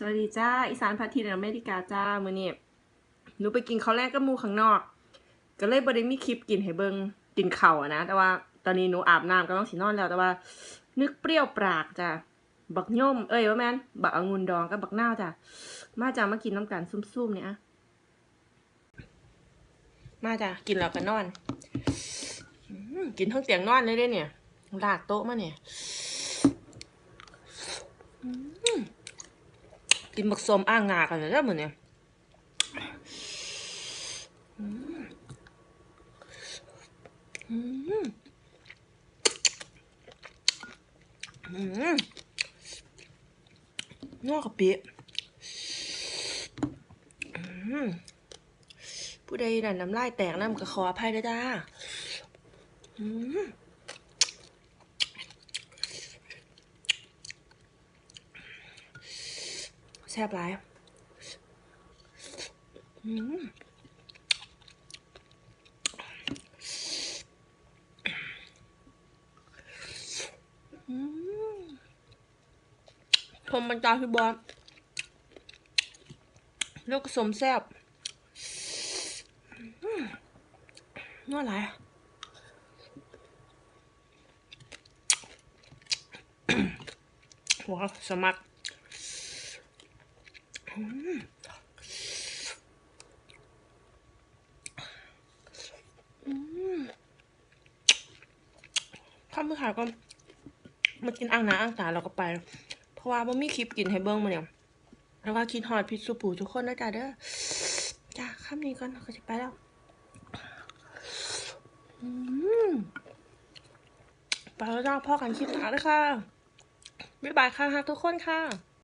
สวัสดีจ้าอีสานพัททีในอเมริกาจ้ามื้อนี้หนูไปกินข้าวแรกกับหมูข้างนอก ก็เลยบ่ไดมีคลิปกินให้เบิงกินเข้าอะนะ แต่ว่าตอนนี้หนูอาบน้ำก็ต้องสินอนแล้วแต่ว่า นึกเปรี้ยวปากจ้ะบักย่อมเอ้ยว่าแม่นบักองุ่นดองกับบักนาจ้ะมาจ้ะมากินน้ำกันซุ่มๆเนี่ยอะมาจ้ะกินแล้วก็นอนอกินทั้งเตียงนอนเลยเด้เนี่ยลากโต๊ะมาเนี่ย กินบักสมอ่างงากันเลยแล้วมือเนี่ยอืมอืมอืมนอกกะปิอืมผู้ใดดันน้ำลายแตกน้ำก็ขออภัยด้วยจ้า อืม ซ่บหลายอืมอืมผมมันจาพี่บอสลูกสมแซ่บนัวหลายหัวสมัคร ข้ามมือขายก็มากินอ่างน้ำอ่างตาเราก็ไป เพราะว่ามันมีคลิปกินให้เบิ้งมาเนี่ยแล้วก็คิดฮอดพิษสุปูทุกคนนะจ๊ะเด้อจ้าข้ามนี้ก่อนก็จะไปแล้วไปแล้วจ้าพ่อกันคลิปหนาเลยค่ะ บ๊ายบายค่ะทุกคนค่ะ